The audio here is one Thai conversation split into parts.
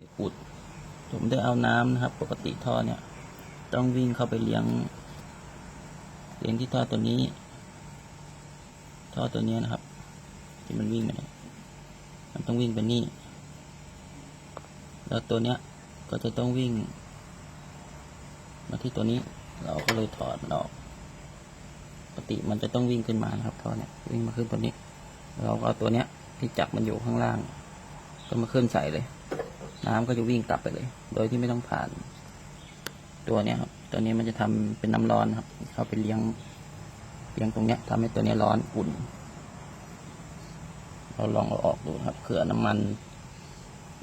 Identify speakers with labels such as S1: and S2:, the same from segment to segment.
S1: อุดผมได้เอาน้ำนะครับ ปกติท่อเนี่ย ต้องวิ่งเข้าไปเลี้ยงเลี้ยงที่ท่อตัวนี้ ท่อตัวนี้นะครับ ที่มันวิ่งไปเนี่ยมันต้องวิ่งไปนี่ แล้วตัวเนี้ยก็จะต้องวิ่ง มาที่ตัวนี้ เราก็เลยถอดมันออก ปกติมันจะต้องวิ่งขึ้นมานะครับท่อเนี่ยวิ่งมาขึ้นตัวนี้ เราก็เอาตัวเนี้ยที่จับมันอยู่ข้างล่าง ก็มาขึ้นใส่เลย น้ำก็จะวิ่งกลับไปเลย โดยที่ไม่ต้องผ่านตัวเนี้ยครับ ตัวนี้มันจะทำเป็นน้ำร้อนครับ เข้าไปเลี้ยงเลี้ยงตรงเนี้ยทำให้ตัวนี้ร้อนอุ่น เราลองเอาออกดูครับ เผื่อน้ำมัน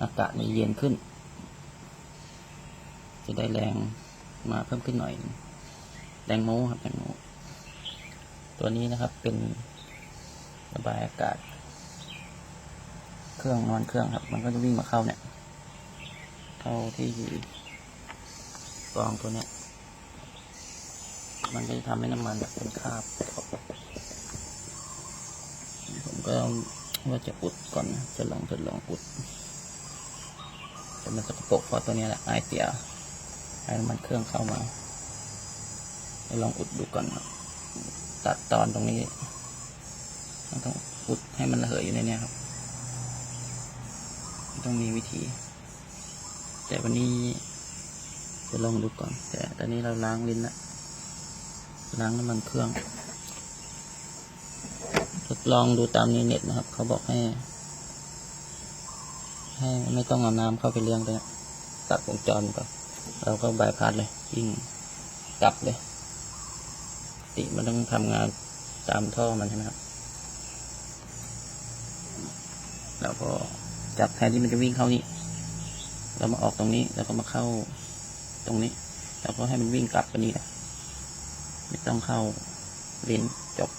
S1: อากาศมันเย็นขึ้น จะได้แรงมาเพิ่มขึ้นหน่อยแรงโม้ครับแรงโม้ตัวนี้นะครับเป็นระบายอากาศ เครื่องนอนเครื่องครับ มันก็จะวิ่งมาเข้าเนี่ย เข้าที่กองตัวเนี้ย มันก็จะทำให้น้ำมันเป็นคราบผมก็ว่าจะอุดก่อนนะจะลองทดลองอุดแต่มันสกปรกเพราะตัวนี้แหละไอเสียไอน้ำมันเครื่องเข้ามาจะลองอุดดูก่อนครับตัดตอนตรงนี้ต้องอุดให้มันระเหยอยู่ในนี้ครับ ต้องมีวิธี แต่วันนี้จะลองดูก่อน แต่ตอนนี้เราล้างลิ้นละล้างน้ำมันเครื่อง ทดลองดูตามในเน็ตนะครับ เขาบอกให้ ให้ไม่ต้องเอาน้ำเข้าไปเลี้ยงเลยตัดวงจรก่อนเราก็บายพาสเลยยิ่งกลับเลยติมันต้องทำงานตามท่อมันใช่ไหมครับ แล้วก็จับแทนที่มันจะวิ่งเข้านี่ เรามาออกตรงนี้ แล้วก็มาเข้าตรงนี้ แล้วก็ให้มันวิ่งกลับไปนี่แหละไม่ต้องเข้าลิ้นจบ